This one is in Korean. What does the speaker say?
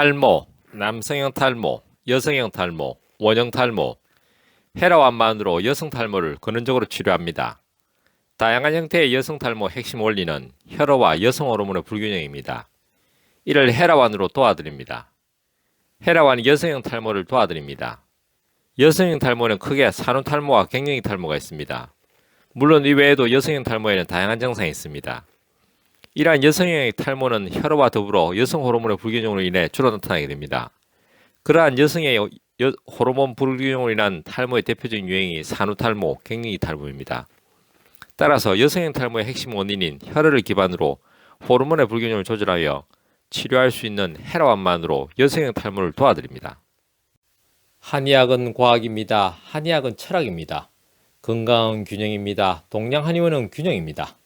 탈모, 남성형 탈모, 여성형 탈모, 원형 탈모, 헤라완만으로 여성 탈모를 근원적으로 치료합니다. 다양한 형태의 여성 탈모 핵심 원리는 혈어와 여성 호르몬의 불균형입니다. 이를 헤라완으로 도와드립니다. 헤라완 여성형 탈모를 도와드립니다. 여성형 탈모는 크게 산후 탈모와 갱년기 탈모가 있습니다. 물론 이 외에도 여성형 탈모에는 다양한 증상이 있습니다. 이러한 여성형의 탈모는 혈어와 더불어 여성 호르몬의 불균형으로 인해 주로 나타나게 됩니다. 그러한 여성의 여- 여- 호르몬 불균형으로 인한 탈모의 대표적인 유행이 산후 탈모, 갱년기 탈모입니다. 따라서 여성형 탈모의 핵심 원인인 혈어를 기반으로 호르몬의 불균형을 조절하여 치료할 수 있는 헤라완만으로 여성형 탈모를 도와드립니다. 한의학은 과학입니다. 한의학은 철학입니다. 건강은 균형입니다. 동양 한의원은 균형입니다.